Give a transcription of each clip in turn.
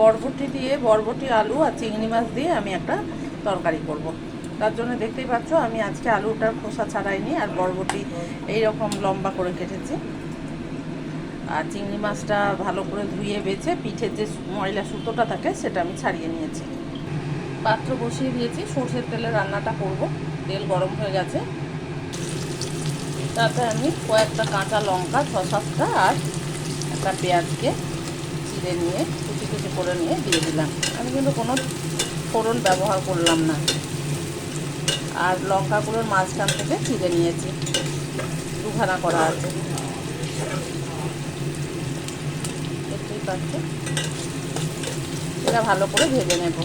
বরবটি দিয়ে, বরবটি, আলু আর চিংড়ি মাছ দিয়ে আমি একটা তরকারি করব। তার জন্য দেখতেই পাচ্ছ, আমি আজকে আলুটার খোসা ছাড়াইনি আর বরবটি এই রকম লম্বা করে কেটেছি। আর চিংড়ি মাছটা ভালো করে ধুয়ে বেছে পিঠের যে ময়লা সুতোটা থাকে সেটা আমি ছাড়িয়ে নিয়েছি। পাত্র বসিয়ে দিয়েছি, সর্ষের তেলে রান্নাটা করব। তেল গরম হয়ে গেছে। তাতে আমি কয়েকটা কাঁচা লঙ্কা ছ সাতটা আর একটা পেঁয়াজকে চিড়ে নিয়ে, কুচি কুচি করে নিয়ে দিয়ে দিলাম। আমি কিন্তু কোনো ফোড়ন ব্যবহার করলাম না। আর লঙ্কাগুলোর মাঝখান থেকে চিড়ে নিয়েছি। দুখানা করা আছে। দেখতেই পাচ্ছি? এটা ভালো করে ভেজে নেব।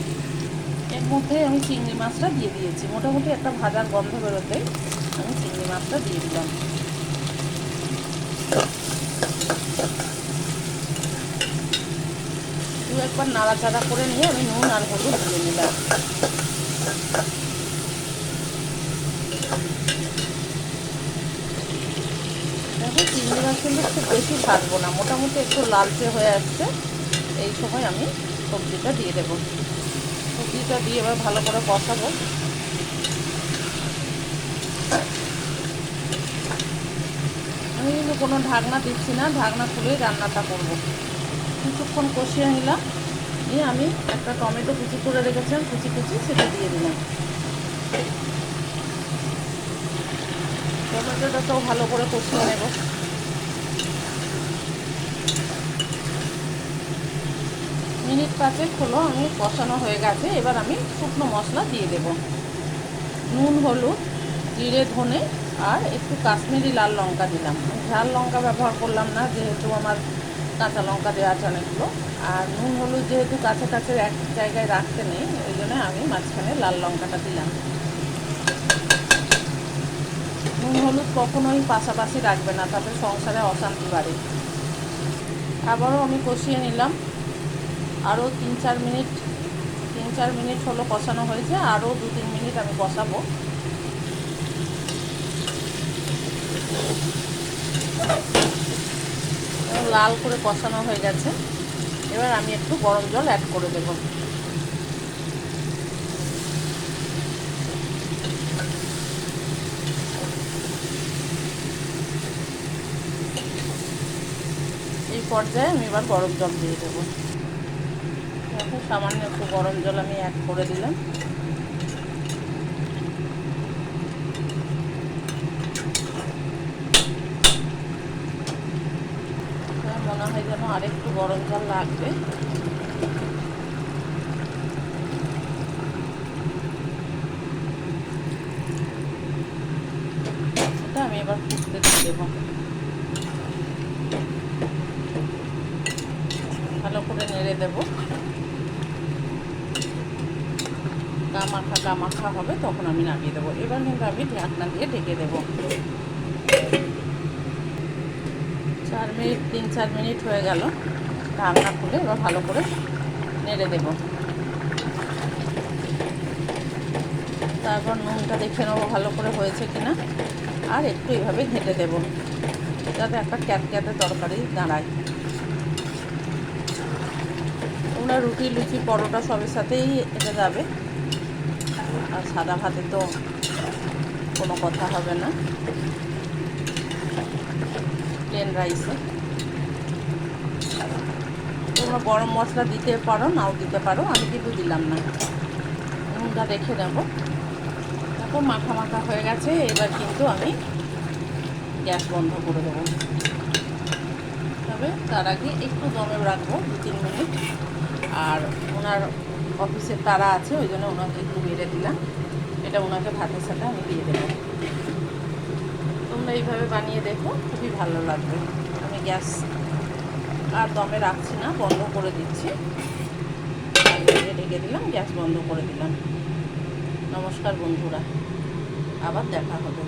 এর মধ্যে আমি চিংড়ি মাছটা দিয়ে দিয়েছি। মোটামুটি একটা ভাজার গন্ধ বেরোতেই আমি চিংড়ি মাছটা দিয়ে দিলাম দু একবার নাড়াচাড়া করে নিয়ে আমি নুন আর হলুদ দিয়ে নিলাম। চিংড়ি মাছ কিন্তু খুব বেশি ভাজবো না, মোটামুটি একটু লালচে হয়ে আসছে। এই সময় আমি সবজিটা দিয়ে দেবো। সবজিটা দিয়ে এবার ভালো করে কষাবো। আমি কিন্তু কোনো ঢাকনা দিচ্ছি না, ঢাকনা খুলেই রান্নাটা করব। কিছুক্ষণ কষিয়ে নিলাম। নিয়ে আমি একটা টমেটো কুচি করে রেখেছিলাম, কুচি কুচি সেটা দিয়ে দিলাম। টমেটোটাকেও ভালো করে কষিয়ে নেব। মিনিট পাঁচেক হলো আমি কষানো হয়ে গেছে, এবার আমি শুকনো মশলা দিয়ে দেব। নুন, হলুদ, জিরে, ধনে আর একটু কাশ্মীরি লাল লঙ্কা দিলাম। ঝাল লঙ্কা ব্যবহার করলাম না, যেহেতু আমার কাঁচা লঙ্কা দেওয়া আছে অনেকগুলো। আর নুন, হলুদ যেহেতু কাছে কাছে এক জায়গায় রাখতে নেই, ওই জন্য আমি মাঝখানে লাল লঙ্কাটা দিলাম। নুন, হলুদ কখনোই পাশাপাশি রাখবে না, তাতে সংসারে অশান্তি বাড়ে। আবারও আমি কষিয়ে নিলাম। আরও তিন, চার মিনিট, তিন, চার মিনিট হলো কষানো হয়েছে, আরও দু, তিন মিনিট আমি কষাবো। লাল করে কষানো হয়ে গেছে। এবার আমি একটু গরম জল অ্যাড করে দেব। এই পর্যায়ে আমি এবার গরম জল দিয়ে দেবো। সামান্য একটু গরম জল আমি অ্যাড করে দিলাম। হয় যেন আরেকটু গরম জল লাগবে। এটা আমি এবার ফুটতে দেবো। ভালো করে নেড়ে দেবো। গামাখা গামাখা হবে, তখন আমি নামিয়ে দেবো। এবার কিন্তু আমি ঢাকনা দিয়ে ঢেকে দেবো। চার মিনিট, তিন চার মিনিট হয়ে গেল। ঢাকনা খুলে এবার ভালো করে নেড়ে দেব। তারপর নুনটা দেখে নেব ভালো করে হয়েছে কিনা। আর একটু এইভাবে ঘেঁটে দেব, যাতে একটা ক্যাটক্যাটে তরকারি দাঁড়ায়। তোমরা রুটি, লুচি, পরোটা সবের সাথেই এটা যাবে। আর সাদা ভাতে তো কোনো কথা হবে না। প্লেন রাইসে। তোমরা গরম মশলা দিতে পারো, নাও দিতে পারো, আমি কিন্তু দিলাম না। নুনটা রেখে দেবো। দেখো, মাখা মাখা হয়ে গেছে, এবার কিন্তু আমি গ্যাস বন্ধ করে দেবো। তবে তার আগে একটু দমে রাখব, দু তিন মিনিট। আর ওনার অফিসের তারা আছে, ওই জন্য ওনাকে একটু বেড়ে দিলাম। এটা ওনাকে ভাতের সাথে আমি দিয়ে দেবো। তোমরা এইভাবে বানিয়ে দেখো, খুবই ভালো লাগবে। আমি গ্যাস আর দমে রাখছি না, বন্ধ করে দিচ্ছি। ঢেকে দিলাম, গ্যাস বন্ধ করে দিলাম। নমস্কার বন্ধুরা, আবার দেখা হবে।